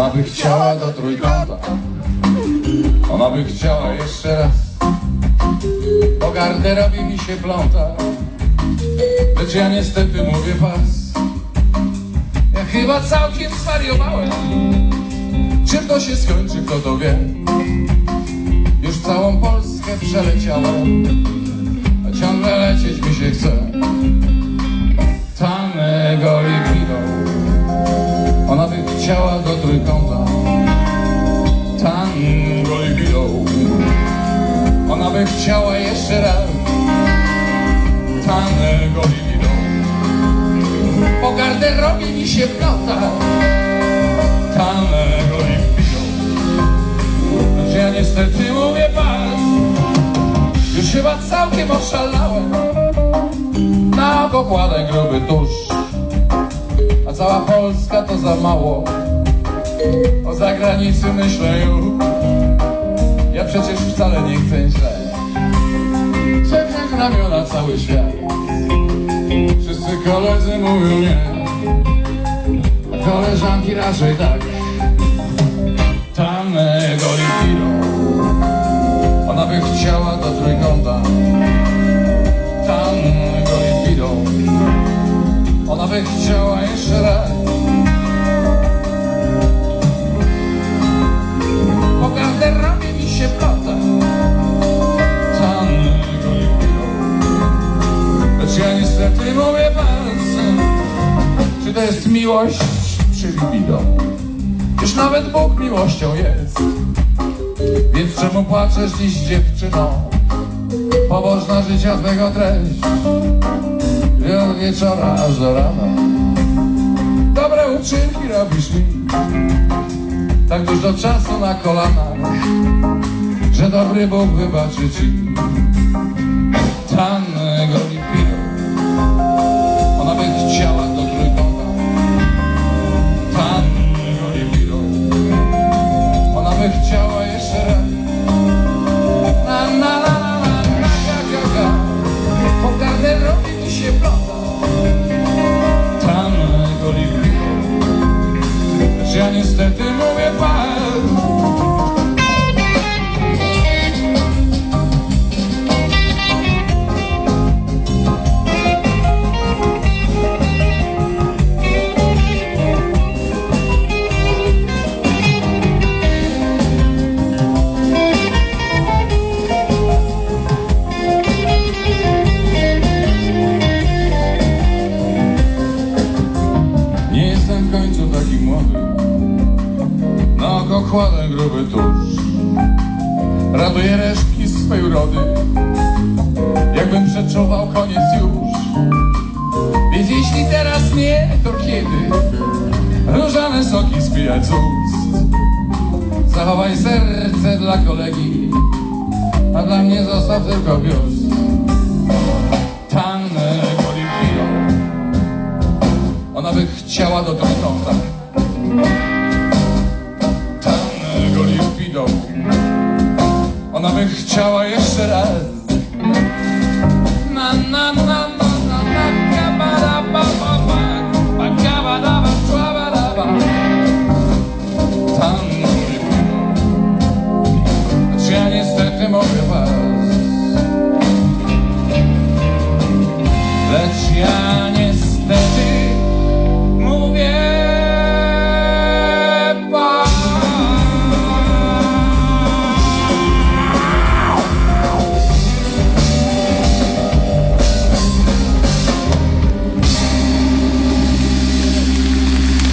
Ona by chciała do trójkąta. Ona by chciała jeszcze raz. Po garderobie mi się pląta. Lecz ja niestety mówię pas Ja chyba całkiem zwariowałem. Czym to się skończy, kto to wie? Już całą Polskę przeleciałem. A ciągle lecieć mi się chce by chciała jeszcze raz. Tanego libido Po garderobie mi się pląta Tanego libido Lecz ja niestety mówię pas. Już chyba całkiem oszalałem. Na oko kładę gruby tusz a cała Polska to za mało. O zagranicy myślę już. Ja przecież wcale nie chcę źle. Ramiona cały świat. Wszyscy koledzy mówią nie. A koleżanki raczej tak. Tanego liquido. Ona by chciała do trójkąta. Tanego liquido. Ona by chciała jeszcze raz Po garderobie mi się plata to jest miłość, czy libido Już nawet Bóg miłością jest. Więc czemu płaczesz dziś dziewczyno? Pobożna życia twego treść. Od wieczora aż do rana. Dobre uczynki robisz mi. Tak dużo czasu na kolanach Że dobry Bóg wybaczy ci niestety Kładę gruby tusz Raduję resztki swej urody. Jakbym przeczuwał koniec już. Więc jeśli teraz nie, to kiedy? Różane soki spijać z ust Zachowaj serce dla kolegi A dla mnie zostaw tylko biust. Tannego libido ona by chciała do trójkąta Ona by chciała jeszcze raz. Na na na na na na kabara ba ba ba. Kabara ba człabara ba Tam Czy ja niestety mogę was.